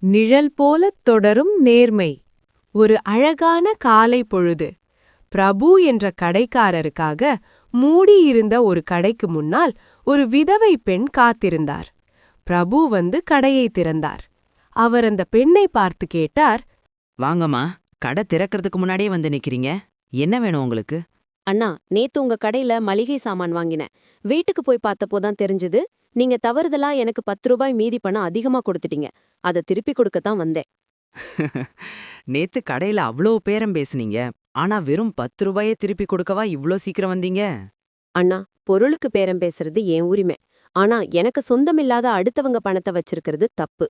நிழல் போலத் தொடரும் நேர்மை. ஒரு அழகான காலை பொழுது. பிரபு என்ற கடைக்காரருக்காக மூடியிருந்த ஒரு கடைக்கு முன்னால் ஒரு விதவை பெண் காத்திருந்தார். பிரபு வந்து கடையை திறந்தார். அவர் அந்த பெண்ணை பார்த்து கேட்டார் வாங்கம்மா கடை திறக்கறதுக்கு முன்னாடியே வந்து நிக்கிறீங்க. என்ன வேணும் உங்களுக்கு? அண்ணா நேத்து உங்க கடையில மளிகை சாமான் வாங்கினேன். வீட்டுக்கு போய் பார்த்தப்போதான் தெரிஞ்சது. நீங்க தவறுதலா எனக்கு பத்து ரூபாய் மீதி பணம் அதிகமா கொடுத்துட்டீங்க. அதை திருப்பி கொடுக்கத்தான் வந்தேன். நேத்து கடையில அவ்வளோ பேரம் பேசுனீங்க. ஆனா வெறும் பத்து ரூபாயே திருப்பி கொடுக்கவா இவ்ளோ சீக்கிரம் வந்தீங்க? அண்ணா பொருளுக்கு பேரம் பேசுறது என் உரிமை. ஆனா எனக்கு சொந்தமில்லாத அடுத்தவங்க பணத்தை வச்சிருக்கிறது தப்பு.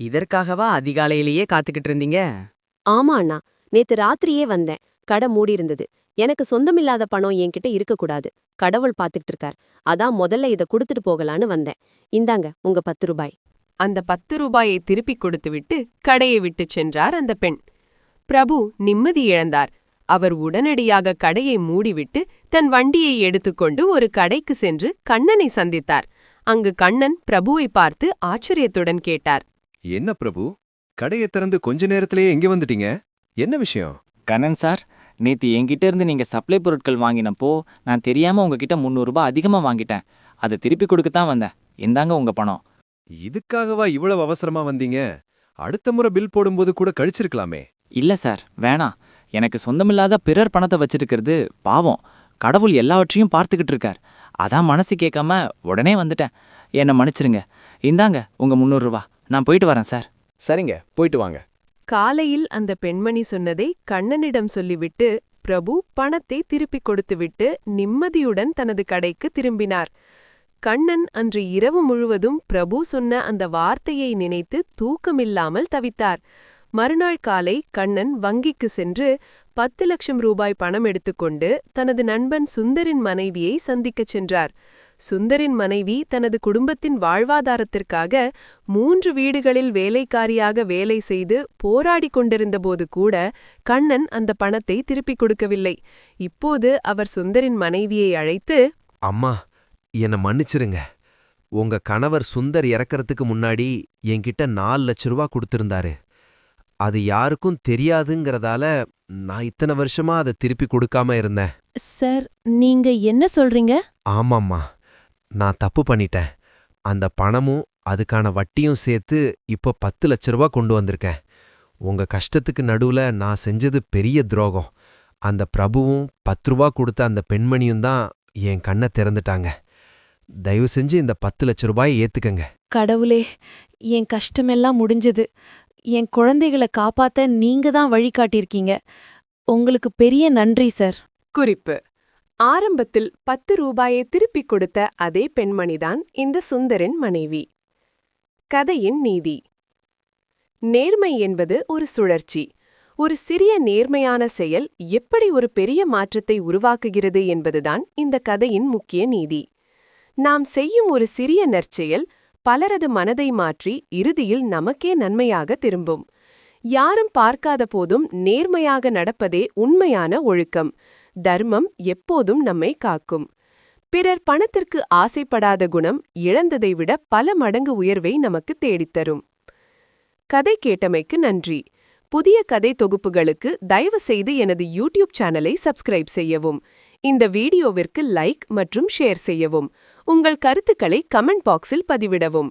இதற்காகவா அதிகாலையிலேயே காத்துக்கிட்டு இருந்தீங்க? ஆமா அண்ணா. நேத்து ராத்திரியே வந்தேன். கடை மூடி இருந்தது. எனக்கு சொந்தமில்லாத பணம் என்கிட்ட இருக்கக்கூடாது கடவுள் பாத்துக்கிட்டு இருக்கார். அதான் முதல்ல இத கொடுத்துட்டு போகலான்னு வந்தேன். இந்தாங்க உங்க பத்து ரூபாய். அந்த பத்து ரூபாயை திருப்பிக் கொடுத்துவிட்டு கடையை விட்டுச் சென்றார் அந்த பெண். பிரபு நிம்மதி இழந்தார். அவர் உடனடியாக கடையை மூடிவிட்டு தன் வண்டியை எடுத்துக்கொண்டு ஒரு கடைக்கு சென்று கண்ணனை சந்தித்தார். அங்கு கண்ணன் பிரபுவை பார்த்து ஆச்சரியத்துடன் கேட்டார். என்ன பிரபு? கடையை திறந்து கொஞ்ச நேரத்திலேயே எங்க வந்துட்டீங்க? என்ன விஷயம்? கண்ணன் சார் நேத்து என்கிட்ட இருந்து நீங்க சப்ளை பொருட்கள் வாங்கினப்போ நான் தெரியாம உங்ககிட்ட முந்நூறுபா அதிகமா வாங்கிட்டேன். அதை திருப்பி கொடுக்கத்தான் வந்தேன். இந்தாங்க உங்க பணம். இதுக்காகவா இவ்வளவு அவசரமா வந்தீங்க? அடுத்த முறை பில் போடும்போது கூட கழிச்சிருக்கலாமே. இல்ல சார் வேணாம். எனக்கு சொந்தமில்லாத பிறர் பணத்தை வச்சிருக்கிறது பாவம். கடவுள் எல்லாவற்றையும் பார்த்துக்கிட்டு இருக்கார். அதான் மனசு கேட்காம உடனே வந்துட்டேன். என்னை மன்னிச்சிருங்க. இந்தாங்க உங்க முந்நூறுரூவா நான் போயிட்டு வரேன் சார். சரிங்க போயிட்டு வாங்க. காலையில் அந்த பெண்மணி சொன்னதை கண்ணனிடம் சொல்லிவிட்டு பிரபு பணத்தை திருப்பிக் கொடுத்துவிட்டு நிம்மதியுடன் தனது கடைக்கு திரும்பினார். கண்ணன் அன்று இரவு முழுவதும் பிரபு சொன்ன அந்த வார்த்தையை நினைத்து தூக்கமில்லாமல் தவித்தார். மறுநாள் காலை கண்ணன் வங்கிக்கு சென்று பத்து லட்சம் ரூபாய் பணம் எடுத்துக்கொண்டு தனது நண்பன் சுந்தரின் மனைவியை சந்திக்கச் சென்றார். சுந்தரின் மனைவி தனது குடும்பத்தின் வாழ்வாதாரத்திற்காக மூன்று வீடுகளில் வேலைக்காரியாக வேலை செய்து போராடிக் கொண்டிருந்தபோது கூட கண்ணன் அந்த பணத்தை திருப்பிக் கொடுக்கவில்லை. இப்போது அவர் சுந்தரின் மனைவியை அழைத்து அம்மா என்னை மன்னிச்சிருங்க. உங்க கணவர் சுந்தர் இறக்கறதுக்கு முன்னாடி என்கிட்ட நாலு லட்ச ரூபா கொடுத்திருந்தாரு. அது யாருக்கும் தெரியாதுங்கிறதால நான் இத்தனை வருஷமா அதை திருப்பி கொடுக்காம இருந்தேன். சார் நீங்க என்ன சொல்றீங்க? ஆமாம்மா. நான் தப்பு பண்ணிட்டேன். அந்த பணமும் அதுக்கான வட்டியும் சேர்த்து இப்போ பத்து லட்ச ரூபா கொண்டு வந்திருக்கேன். உங்க கஷ்டத்துக்கு நடுவுல நான் செஞ்சது பெரிய துரோகம். அந்த பிரபுவும் பத்து ரூபா கொடுத்த அந்த பெண்மணியும் தான் என் கண்ணை திறந்துட்டாங்க. தயவு செஞ்சு இந்த பத்து லட்ச ரூபாயை ஏத்துக்கங்க. கடவுளே என் கஷ்டமெல்லாம் முடிஞ்சது. என் குழந்தைகளை காப்பாத்த நீங்க தான் வழிகாட்டியிருக்கீங்க உங்களுக்கு பெரிய நன்றி சார். குறிப்பு. ஆரம்பத்தில் பத்து ரூபாயை திருப்பிக் கொடுத்த அதே பெண்மணிதான் இந்த சுந்தரின் மனைவி. கதையின் நீதி. நேர்மை என்பது ஒரு சுழற்சி. ஒரு சிறிய நேர்மையான செயல் எப்படி ஒரு பெரிய மாற்றத்தை உருவாக்குகிறது என்பதுதான் இந்த கதையின் முக்கிய நீதி. நாம் செய்யும் ஒரு சிறிய நற்செயல் பலரது மனதை மாற்றி இறுதியில் நமக்கே நன்மையாக திரும்பும். யாரும் பார்க்காத போதும் நேர்மையாக நடப்பதே உண்மையான ஒழுக்கம். தர்மம் எப்போதும் நம்மை காக்கும். பிறர் பணத்திற்கு ஆசைப்படாத குணம் இழந்ததை விட பல மடங்கு உயர்வை நமக்கு தேடித்தரும் கதை கேட்டமைக்கு நன்றி. புதிய கதை தொகுப்புகளுக்கு தயவு செய்து எனது யூடியூப் சேனலை சப்ஸ்கிரைப் செய்யவும். இந்த வீடியோவிற்கு லைக் மற்றும் ஷேர் செய்யவும். உங்கள் கருத்துக்களை கமெண்ட் பாக்ஸில் பதிவிடவும்.